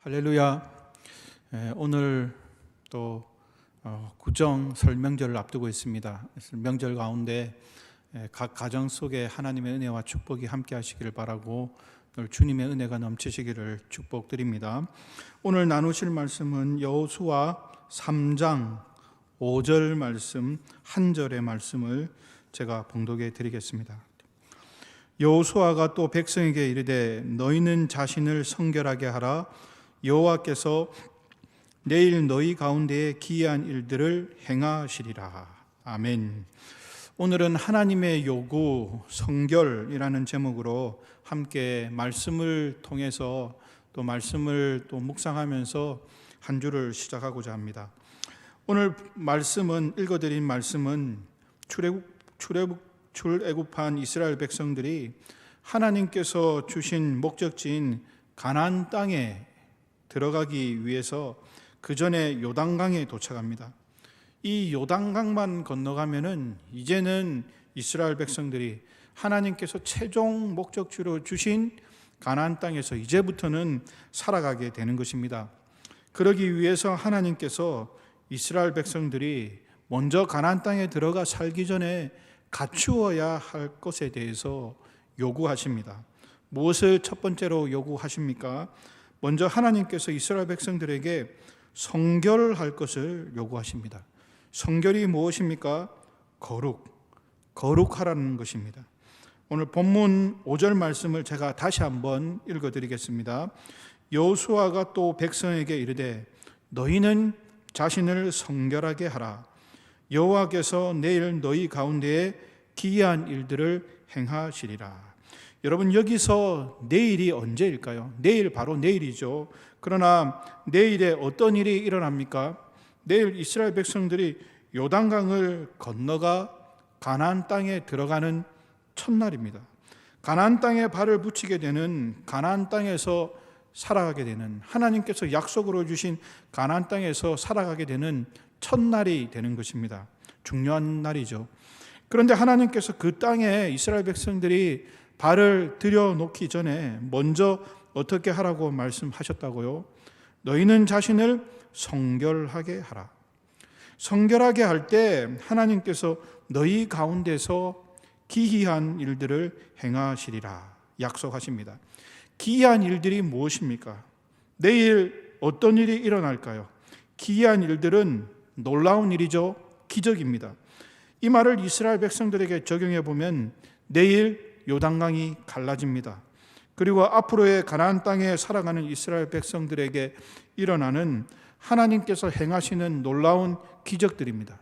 할렐루야. 에, 오늘 또 어, 구정 설명절을 앞두고 있습니다. 명절 가운데 에, 각 가정 속에 하나님의 은혜와 축복이 함께 하시기를 바라고 늘 주님의 은혜가 넘치시기를 축복드립니다. 오늘 나누실 말씀은 여호수아 3장 5절 말씀 한 절의 말씀을 제가 봉독해 드리겠습니다. 여호수아가 또 백성에게 이르되 너희는 자신을 성결하게 하라 여호와께서 내일 너희 가운데에 기이한 일들을 행하시리라. 아멘. 오늘은 하나님의 요구 성결이라는 제목으로 함께 말씀을 통해서 또 말씀을 또 묵상하면서 한 주를 시작하고자 합니다. 오늘 말씀은 읽어드린 말씀은 출애굽 출애굽 출애굽한 이스라엘 백성들이 하나님께서 주신 목적지인 가나안 땅에 들어가기 위해서 그 전에 요단강에 도착합니다. 이 요단강만 건너가면은 이제는 이스라엘 백성들이 하나님께서 최종 목적지로 주신 가나안 땅에서 이제부터는 살아가게 되는 것입니다. 그러기 위해서 하나님께서 이스라엘 백성들이 먼저 가나안 땅에 들어가 살기 전에 갖추어야 할 것에 대해서 요구하십니다. 무엇을 첫 번째로 요구하십니까? 먼저 하나님께서 이스라엘 백성들에게 성결할 것을 요구하십니다. 성결이 무엇입니까? 거룩, 거룩하라는 것입니다. 오늘 본문 5절 말씀을 제가 다시 한번 읽어 드리겠습니다. 여호수아가 또 백성에게 이르되 너희는 자신을 성결하게 하라. 여호와께서 내일 너희 가운데에 기이한 일들을 행하시리라. 여러분 여기서 내일이 언제일까요? 내일 바로 내일이죠. 그러나 내일에 어떤 일이 일어납니까? 내일 이스라엘 백성들이 요단강을 건너가 가나안 땅에 들어가는 첫날입니다. 가나안 땅에 발을 붙이게 되는 가나안 땅에서 살아가게 되는 하나님께서 약속으로 주신 가나안 땅에서 살아가게 되는 첫날이 되는 것입니다. 중요한 날이죠. 그런데 하나님께서 그 땅에 이스라엘 백성들이 발을 들여놓기 전에 먼저 어떻게 하라고 말씀하셨다고요? 너희는 자신을 성결하게 하라. 성결하게 할 때 하나님께서 너희 가운데서 기이한 일들을 행하시리라 약속하십니다. 기이한 일들이 무엇입니까? 내일 어떤 일이 일어날까요? 기이한 일들은 놀라운 일이죠. 기적입니다. 이 말을 이스라엘 백성들에게 적용해 보면 내일 요단강이 갈라집니다. 그리고 앞으로의 가나안 땅에 살아가는 이스라엘 백성들에게 일어나는 하나님께서 행하시는 놀라운 기적들입니다.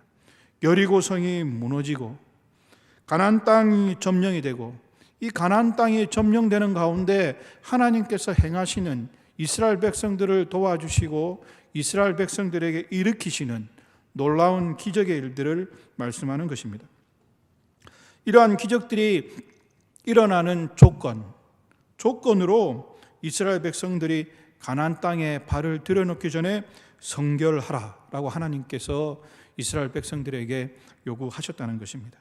여리고 성이 무너지고 가나안 땅이 점령이 되고 이 가나안 땅이 점령되는 가운데 하나님께서 행하시는 이스라엘 백성들을 도와주시고 이스라엘 백성들에게 일으키시는 놀라운 기적의 일들을 말씀하는 것입니다. 이러한 기적들이 일어나는 조건, 조건으로 이스라엘 백성들이 가나안 땅에 발을 들여놓기 전에 성결하라라고 하나님께서 이스라엘 백성들에게 요구하셨다는 것입니다.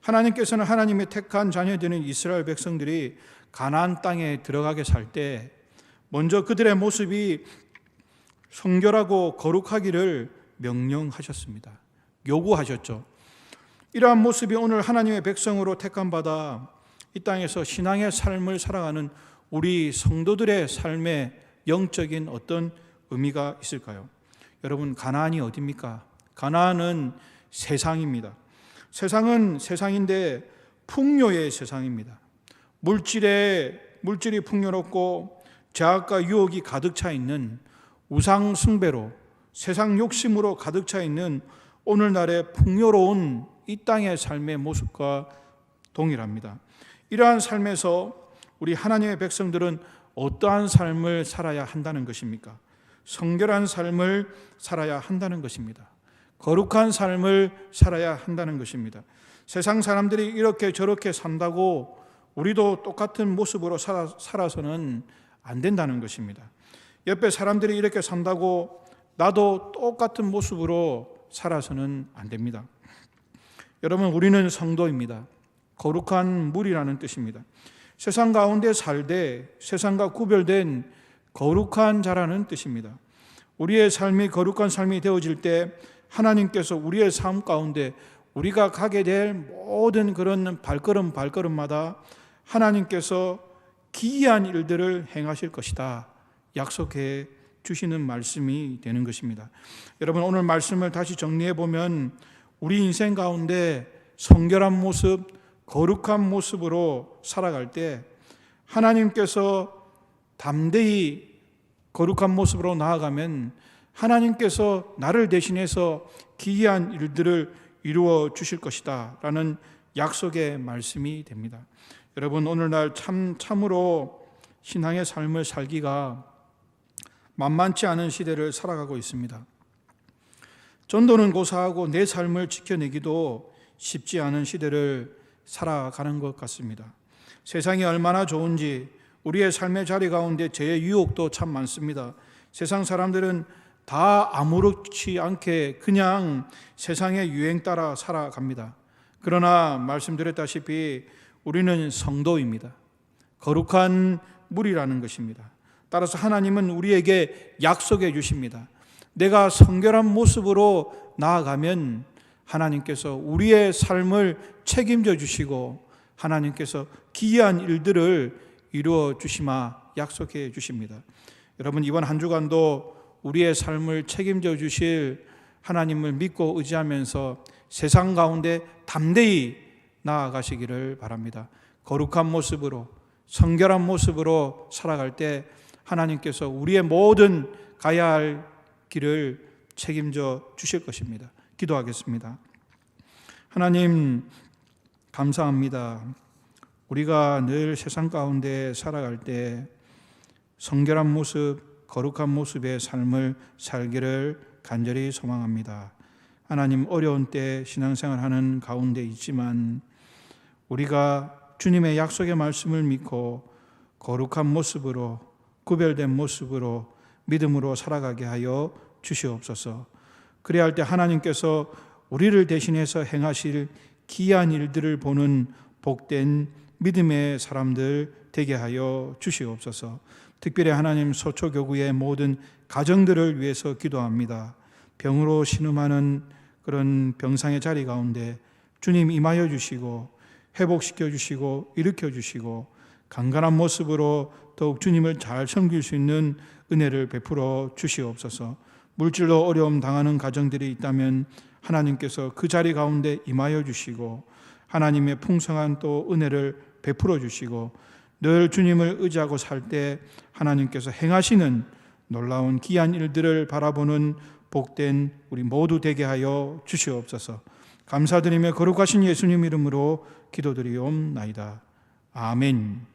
하나님께서는 하나님의 택한 자녀 되는 이스라엘 백성들이 가나안 땅에 들어가게 살 때 먼저 그들의 모습이 성결하고 거룩하기를 명령하셨습니다. 요구하셨죠. 이러한 모습이 오늘 하나님의 백성으로 택함 받아 이 땅에서 신앙의 삶을 살아가는 우리 성도들의 삶에 영적인 어떤 의미가 있을까요? 여러분 가나안이 어디입니까? 가나안은 세상입니다. 세상은 세상인데 풍요의 세상입니다. 물질에 물질이 풍요롭고 자학과 유혹이 가득 차 있는 우상 숭배로 세상 욕심으로 가득 차 있는 오늘날의 풍요로운 이 땅의 삶의 모습과 동일합니다. 이러한 삶에서 우리 하나님의 백성들은 어떠한 삶을 살아야 한다는 것입니까? 성결한 삶을 살아야 한다는 것입니다. 거룩한 삶을 살아야 한다는 것입니다. 세상 사람들이 이렇게 저렇게 산다고 우리도 똑같은 모습으로 살아, 살아서는 안 된다는 것입니다. 옆에 사람들이 이렇게 산다고 나도 똑같은 모습으로 살아서는 안 됩니다. 여러분, 우리는 성도입니다. 거룩한 물이라는 뜻입니다. 세상 가운데 살되 세상과 구별된 거룩한 자라는 뜻입니다. 우리의 삶이 거룩한 삶이 되어질 때 하나님께서 우리의 삶 가운데 우리가 가게 될 모든 그런 발걸음 발걸음마다 하나님께서 기이한 일들을 행하실 것이다. 약속해 주시는 말씀이 되는 것입니다. 여러분 오늘 말씀을 다시 정리해 보면 우리 인생 가운데 성결한 모습, 거룩한 모습으로 살아갈 때 하나님께서 담대히 거룩한 모습으로 나아가면 하나님께서 나를 대신해서 기이한 일들을 이루어 주실 것이다. 라는 약속의 말씀이 됩니다. 여러분, 오늘날 참, 참으로 신앙의 삶을 살기가 만만치 않은 시대를 살아가고 있습니다. 전도는 고사하고 내 삶을 지켜내기도 쉽지 않은 시대를 살아가는 것 같습니다. 세상이 얼마나 좋은지 우리의 삶의 자리 가운데 죄의 유혹도 참 많습니다. 세상 사람들은 다 아무렇지 않게 그냥 세상의 유행 따라 살아갑니다. 그러나 말씀드렸다시피 우리는 성도입니다. 거룩한 물이라는 것입니다. 따라서 하나님은 우리에게 약속해 주십니다. 내가 성결한 모습으로 나아가면 하나님께서 우리의 삶을 책임져 주시고 하나님께서 기이한 일들을 이루어 주시마 약속해 주십니다. 여러분 이번 한 주간도 우리의 삶을 책임져 주실 하나님을 믿고 의지하면서 세상 가운데 담대히 나아가시기를 바랍니다. 거룩한 모습으로 성결한 모습으로 살아갈 때 하나님께서 우리의 모든 가야 할 길을 책임져 주실 것입니다. 기도하겠습니다. 하나님 감사합니다. 우리가 늘 세상 가운데 살아갈 때 성결한 모습, 거룩한 모습의 삶을 살기를 간절히 소망합니다. 하나님 어려운 때 신앙생활 하는 가운데 있지만 우리가 주님의 약속의 말씀을 믿고 거룩한 모습으로 구별된 모습으로 믿음으로 살아가게 하여 주시옵소서. 그래야 할 때 하나님께서 우리를 대신해서 행하실 기이한 일들을 보는 복된 믿음의 사람들 되게 하여 주시옵소서. 특별히 하나님 소초교구의 모든 가정들을 위해서 기도합니다. 병으로 신음하는 그런 병상의 자리 가운데 주님 임하여 주시고 회복시켜 주시고 일으켜 주시고 강건한 모습으로 더욱 주님을 잘 섬길 수 있는 은혜를 베풀어 주시옵소서. 물질로 어려움 당하는 가정들이 있다면 하나님께서 그 자리 가운데 임하여 주시고 하나님의 풍성한 또 은혜를 베풀어 주시고 늘 주님을 의지하고 살 때 하나님께서 행하시는 놀라운 귀한 일들을 바라보는 복된 우리 모두 되게 하여 주시옵소서. 감사드리며 거룩하신 예수님 이름으로 기도드리옵나이다. 아멘.